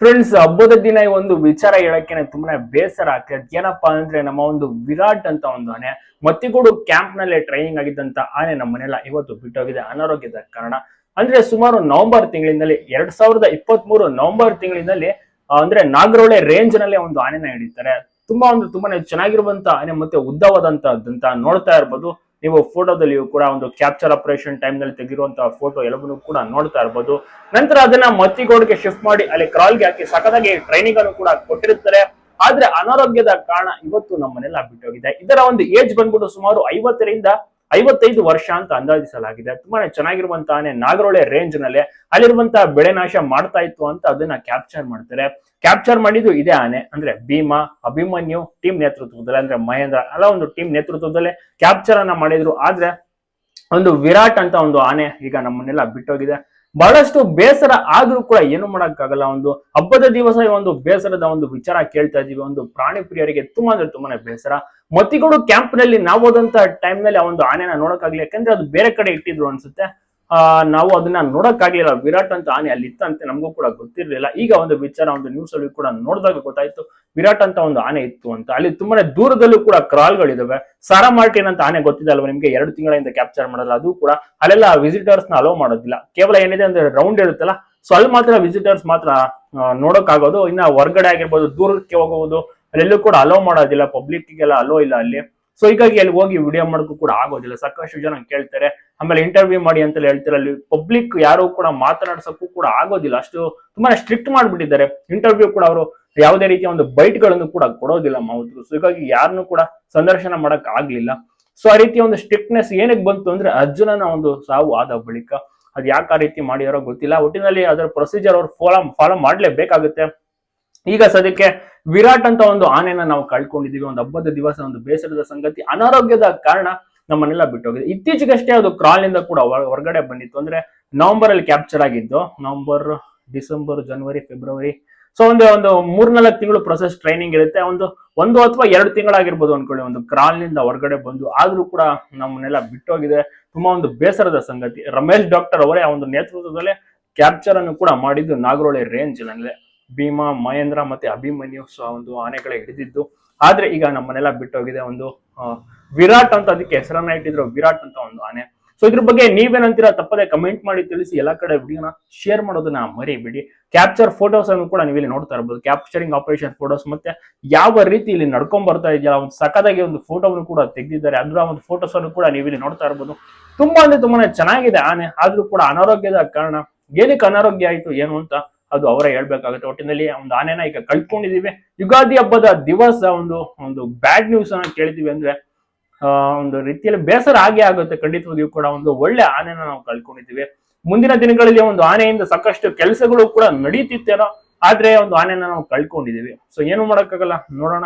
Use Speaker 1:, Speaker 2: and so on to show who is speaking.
Speaker 1: Friends ಹಬ್ಬದ ದಿನ ಈ ಒಂದು ವಿಚಾರ ಹೇಳಕ್ಕೆ ತುಂಬಾನೇ ಬೇಸರ ಆಗ್ತದೆ. ಏನಪ್ಪಾ ಅಂದ್ರೆ ನಮ್ಮ ಒಂದು ವಿರಾಟ್ ಅಂತ ಒಂದು ಆನೆ, ಮತ್ತಿಗೂಡು ಕ್ಯಾಂಪ್ ನಲ್ಲೇ ಟ್ರೈನಿಂಗ್ ಆಗಿದ್ದಂತ ಆನೆ ನಮ್ಮನೆಲ್ಲ ಇವತ್ತು ಬಿಟ್ಟೋಗಿದೆ ಅನಾರೋಗ್ಯದ ಕಾರಣ. ಅಂದ್ರೆ ಸುಮಾರು ನವೆಂಬರ್ ತಿಂಗಳಿನಲ್ಲಿ, ಎರಡ್ ಸಾವಿರದ ಇಪ್ಪತ್ತ್ ಮೂರು ನವೆಂಬರ್ ತಿಂಗಳಿನಲ್ಲಿ ಅಂದ್ರೆ ನಾಗರೋಳೆ ರೇಂಜ್ ನಲ್ಲೇ ಒಂದು ಆನೆನ ಹಿಡಿತಾರೆ. ತುಂಬಾ ಒಂದು ತುಂಬಾನೇ ಚೆನ್ನಾಗಿರುವಂತ ಆನೆ, ಮತ್ತೆ ಉದ್ದವಾದಂತಹದ್ದಂತ ನೋಡ್ತಾ ಇರ್ಬೋದು. ನೀವು ಫೋಟೋದಲ್ಲಿಯೂ ಕೂಡ ಒಂದು ಕ್ಯಾಪ್ಚರ್ ಆಪರೇಷನ್ ಟೈಮ್ನಲ್ಲಿ ತೆಗಿರುವಂತಹ ಫೋಟೋ ಎಲ್ಲವನ್ನೂ ಕೂಡ ನೋಡ್ತಾ ಇರ್ಬೋದು. ನಂತರ ಅದನ್ನ ಮತ್ತಿಗೋಡ್ಗೆ ಶಿಫ್ಟ್ ಮಾಡಿ, ಅಲ್ಲಿ ಕ್ರಾಲ್ಗೆ ಹಾಕಿ, ಸಖತ್ತಾಗಿ ಟ್ರೈನಿಂಗ್ ಅನ್ನು ಕೂಡ ಕೊಟ್ಟಿರ್ತಾರೆ. ಆದ್ರೆ ಅನಾರೋಗ್ಯದ ಕಾರಣ ಇವತ್ತು ನಮ್ಮನೆಲ್ಲ ಬಿಟ್ಟೋಗಿದೆ. ಇದರ ಒಂದು ಏಜ್ ಬಂದ್ಬಿಟ್ಟು ಸುಮಾರು ಐವತ್ತರಿಂದ ಐವತ್ತೈದು ವರ್ಷ ಅಂತ ಅಂದಾಜಿಸಲಾಗಿದೆ. ತುಂಬಾನೇ ಚೆನ್ನಾಗಿರುವಂತಹ ನಾಗರೋಳೆ ರೇಂಜ್ನಲ್ಲಿ ಅಲ್ಲಿರುವಂತಹ ಬೆಳೆ ನಾಶ ಮಾಡ್ತಾ ಇತ್ತು ಅಂತ ಅದನ್ನ ಕ್ಯಾಪ್ಚರ್ ಮಾಡ್ತಾರೆ. ಕ್ಯಾಪ್ಚರ್ ಮಾಡಿದ್ದು ಇದೇ ಆನೆ. ಅಂದ್ರೆ ಭೀಮಾ, ಅಭಿಮನ್ಯು ಟೀಮ್ ನೇತೃತ್ವದಲ್ಲಿ ಅಂದ್ರೆ ಮಹೇಂದ್ರ ಅಲ್ಲ ಒಂದು ಟೀಮ್ ನೇತೃತ್ವದಲ್ಲೇ ಕ್ಯಾಪ್ಚರ್ ಅನ್ನ ಮಾಡಿದ್ರು. ಆದ್ರೆ ಒಂದು ವಿರಾಟ್ ಅಂತ ಒಂದು ಆನೆ ಈಗ ನಮ್ಮನ್ನೆಲ್ಲ ಬಿಟ್ಟೋಗಿದೆ. ಬಹಳಷ್ಟು ಬೇಸರ ಆದ್ರೂ ಕೂಡ ಏನು ಮಾಡಕ್ಕಾಗಲ್ಲ. ಒಂದು ಹಬ್ಬದ ದಿವಸ ಈ ಒಂದು ಬೇಸರದ ಒಂದು ವಿಚಾರ ಕೇಳ್ತಾ ಇದೀವಿ ಒಂದು ಪ್ರಾಣಿ ಪ್ರಿಯರಿಗೆ ತುಂಬಾ ಅಂದ್ರೆ ತುಂಬಾನೇ ಬೇಸರ. ಮತ್ತಿಗೋಡು ಕ್ಯಾಂಪ್ನಲ್ಲಿ ನಾವು ಹೋದಂತ ಟೈಮ್ನಲ್ಲಿ ಆ ಒಂದು ಆನೆನ ನೋಡಕ್ಕಾಗ್ಲಿ ಯಾಕಂದ್ರೆ ಅದು ಬೇರೆ ಕಡೆ ಇಟ್ಟಿದ್ರು ಅನ್ಸುತ್ತೆ. ನಾವು ಅದನ್ನ ನೋಡಕ್ಕಾಗ್ಲಿಲ್ಲ. ವಿರಾಟ್ ಅಂತ ಆನೆ ಅಲ್ಲಿ ಇತ್ತಂತೆ ನಮಗೂ ಕೂಡ ಗೊತ್ತಿರಲಿಲ್ಲ. ಈಗ ಒಂದು ವಿಚಾರ ಒಂದು ನ್ಯೂಸ್ ಅಲ್ಲಿ ಕೂಡ ನೋಡಿದಾಗ ಗೊತ್ತಾಯ್ತು ವಿರಾಟ್ ಅಂತ ಒಂದು ಆನೆ ಇತ್ತು ಅಂತ. ಅಲ್ಲಿ ತುಂಬಾನೇ ದೂರದಲ್ಲೂ ಕೂಡ ಕ್ರಾಲ್ಗಳಿದಾವೆ ಸಾರಾ ಮಾರ್ಟಿನ್ ಅಂತ ಆನೆ ಗೊತ್ತಿದೆ ಅಲ್ವಾ ನಿಮ್ಗೆ? ಎರಡು ತಿಂಗಳಿಂದ ಕ್ಯಾಪ್ಚರ್ ಮಾಡಲ್ಲ ಅದು ಕೂಡ ಅಲ್ಲೆಲ್ಲ ವಿಸಿಟರ್ಸ್ನ ಅಲೋ ಮಾಡೋದಿಲ್ಲ. ಕೇವಲ ಏನಿದೆ ಅಂದ್ರೆ ರೌಂಡ್ ಇರುತ್ತಲ್ಲ ಸೊ ಅಲ್ಲಿ ಮಾತ್ರ ವಿಸಿಟರ್ಸ್ ಮಾತ್ರ ಆ, ನೋಡೋಕ್ಕಾಗೋದು. ಇನ್ನ ಹೊರಗಡೆ ಆಗಿರ್ಬೋದು ದೂರಕ್ಕೆ ಹೋಗುವುದು ಅಲ್ಲೆಲ್ಲೂ ಕೂಡ ಅಲೋ ಮಾಡೋದಿಲ್ಲ. ಪಬ್ಲಿಕ್ ಗೆಲ್ಲ ಅಲೋ ಇಲ್ಲ ಅಲ್ಲಿ. ಸೊ ಹೀಗಾಗಿ ಅಲ್ಲಿ ಹೋಗಿ ವಿಡಿಯೋ ಮಾಡೋಕ್ಕೂ ಕೂಡ ಆಗೋದಿಲ್ಲ. ಸಾಕಷ್ಟು ಜನ ಕೇಳ್ತಾರೆ, ಆಮೇಲೆ ಇಂಟರ್ವ್ಯೂ ಮಾಡಿ ಅಂತ ಹೇಳ್ತಾರೆ. ಅಲ್ಲಿ ಪಬ್ಲಿಕ್ ಯಾರು ಕೂಡ ಮಾತನಾಡ್ಸಕ್ಕೂ ಕೂಡ ಆಗೋದಿಲ್ಲ. ಅಷ್ಟು ತುಂಬಾ ಸ್ಟ್ರಿಕ್ಟ್ ಮಾಡ್ಬಿಟ್ಟಿದ್ದಾರೆ. ಇಂಟರ್ವ್ಯೂ ಕೂಡ ಅವರು ಯಾವುದೇ ರೀತಿಯ ಒಂದು ಬೈಟ್ಗಳನ್ನು ಕೂಡ ಕೊಡೋದಿಲ್ಲ ಮಾವುತರು. ಸೊ ಹೀಗಾಗಿ ಯಾರನ್ನು ಕೂಡ ಸಂದರ್ಶನ ಮಾಡಕ್ ಆಗ್ಲಿಲ್ಲ. ಸೊ ಆ ರೀತಿಯ ಒಂದು ಸ್ಟ್ರಿಕ್ಟ್ನೆಸ್ ಏನಕ್ಕೆ ಬಂತು ಅಂದ್ರೆ ಅರ್ಜುನನ ಒಂದು ಸಾವು ಆದ ಬಳಿಕ. ಅದು ಯಾಕೆ ಆ ರೀತಿ ಮಾಡಿದಾರೋ ಗೊತ್ತಿಲ್ಲ. ಒಟ್ಟಿನಲ್ಲಿ ಅದರ ಪ್ರೊಸೀಜರ್ ಅವ್ರು ಫಾಲೋ ಫಾಲೋ ಮಾಡ್ಲೇಬೇಕಾಗುತ್ತೆ. ಈಗ ಸದ್ಯಕ್ಕೆ ವಿರಾಟ್ ಅಂತ ಒಂದು ಆನೆನ ನಾವು ಕಳ್ಕೊಂಡಿದೀವಿ. ಒಂದು ಹಬ್ಬದ ದಿವಸ, ಒಂದು ಬೇಸರದ ಸಂಗತಿ, ಅನಾರೋಗ್ಯದ ಕಾರಣ ನಮ್ಮನ್ನೆಲ್ಲ ಬಿಟ್ಟೋಗಿದೆ. ಇತ್ತೀಚೆಗಷ್ಟೇ ಅದು ಕ್ರಾಲ್ನಿಂದ ಕೂಡ ಹೊರ- ಹೊರಗಡೆ ಬಂದಿತ್ತು. ಅಂದ್ರೆ ನವೆಂಬರ್ ಅಲ್ಲಿ ಕ್ಯಾಪ್ಚರ್ ಆಗಿದ್ದು November December January February so ಒಂದು ಒಂದು ಮೂರ್ನಾಲ್ಕು ತಿಂಗಳು ಪ್ರೊಸೆಸ್ ಟ್ರೈನಿಂಗ್ ಇರುತ್ತೆ. ಒಂದು ಒಂದು ಅಥವಾ ಎರಡು ತಿಂಗಳಾಗಿರ್ಬೋದು ಅನ್ಕೊಳ್ಳಿ. ಒಂದು ಕ್ರಾಲ್ನಿಂದ ಹೊರಗಡೆ ಬಂದು ಆದ್ರೂ ಕೂಡ ನಮ್ಮನ್ನೆಲ್ಲ ಬಿಟ್ಟೋಗಿದೆ. ತುಂಬಾ ಒಂದು ಬೇಸರದ ಸಂಗತಿ. ರಮೇಶ್ ಡಾಕ್ಟರ್ ಅವರೇ ಆ ಒಂದು ನೇತೃತ್ವದಲ್ಲೇ ಕ್ಯಾಪ್ಚರ್ ಅನ್ನು ಕೂಡ ಮಾಡಿದ್ದು ನಾಗರೋಳಿ ರೇಂಜ್ನಲ್ಲಿ. ಭೀಮಾ, ಮಹೇಂದ್ರ ಮತ್ತೆ ಅಭಿಮನ್ಯು ಒಂದು ಆನೆಗಳ ಹಿಡಿದಿದ್ದು. ಆದ್ರೆ ಈಗ ನಮ್ಮನ್ನೆಲ್ಲ ಬಿಟ್ಟೋಗಿದೆ ಒಂದು ವಿರಾಟ್ ಅಂತ ಅದಕ್ಕೆ ಹೆಸರನ್ನ ಇಟ್ಟಿದ್ರು, ವಿರಾಟ್ ಅಂತ ಒಂದು ಆನೆ. ಸೊ ಇದ್ರ ಬಗ್ಗೆ ನೀವೇನಂತೀರಾ? ತಪ್ಪದೆ ಕಮೆಂಟ್ ಮಾಡಿ ತಿಳಿಸಿ, ಎಲ್ಲಾ ಕಡೆ ವಿಡಿಯೋನ ಶೇರ್ ಮಾಡೋದನ್ನ ಮರಿಬೇಡಿ. ಕ್ಯಾಪ್ಚರ್ ಫೋಟೋಸ್ ಅನ್ನು ಕೂಡ ನೀವು ಇಲ್ಲಿ ನೋಡ್ತಾ ಇರ್ಬೋದು. ಕ್ಯಾಪ್ಚರಿಂಗ್ ಆಪರೇಷನ್ ಫೋಟೋಸ್ ಮತ್ತೆ ಯಾವ ರೀತಿ ಇಲ್ಲಿ ನಡ್ಕೊಂಡ್ ಬರ್ತಾ ಇದೆಯಲ್ಲ, ಒಂದು ಸಖತ್ತಾಗಿ ಒಂದು ಫೋಟೋವನ್ನು ಕೂಡ ತೆಗೆದಿದ್ದಾರೆ. ಅದರ ಒಂದು ಫೋಟೋಸ್ ಅನ್ನು ಕೂಡ ನೀವು ಇಲ್ಲಿ ನೋಡ್ತಾ ಇರ್ಬೋದು. ತುಂಬಾ ಅಂದ್ರೆ ತುಂಬಾನೇ ಚೆನ್ನಾಗಿದೆ ಆನೆ, ಆದ್ರೂ ಕೂಡ ಅನಾರೋಗ್ಯದ ಕಾರಣ ಏನಕ್ಕೆ ಅನಾರೋಗ್ಯ ಆಯ್ತು, ಏನು ಅಂತ ಅದು ಅವರೇ ಹೇಳ್ಬೇಕಾಗುತ್ತೆ. ಒಟ್ಟಿನಲ್ಲಿ ಒಂದು ಆನೆನ ಈಗ ಕಳ್ಕೊಂಡಿದೀವಿ. ಯುಗಾದಿ ಹಬ್ಬದ ದಿವಸ ಒಂದು ಒಂದು ಬ್ಯಾಡ್ ನ್ಯೂಸ್ ಅನ್ನ ಕೇಳಿದೀವಿ ಅಂದ್ರೆ ಆ, ಒಂದು ರೀತಿಯಲ್ಲಿ ಬೇಸರ ಆಗೇ ಆಗುತ್ತೆ. ಖಂಡಿತವಾಗಿಯೂ ಕೂಡ ಒಂದು ಒಳ್ಳೆ ಆನೆನ ನಾವು ಕಳ್ಕೊಂಡಿದ್ದೀವಿ ಮುಂದಿನ ದಿನಗಳಲ್ಲಿ ಒಂದು ಆನೆಯಿಂದ ಸಾಕಷ್ಟು ಕೆಲಸಗಳು ಕೂಡ ನಡೀತಿತ್ತೇನೋ ಆದ್ರೆ ಒಂದು ಆನೆನ ನಾವು ಕಳ್ಕೊಂಡಿದೀವಿ. ಸೊ ಏನು ಮಾಡಕ್ಕಾಗಲ್ಲ? ನೋಡೋಣ.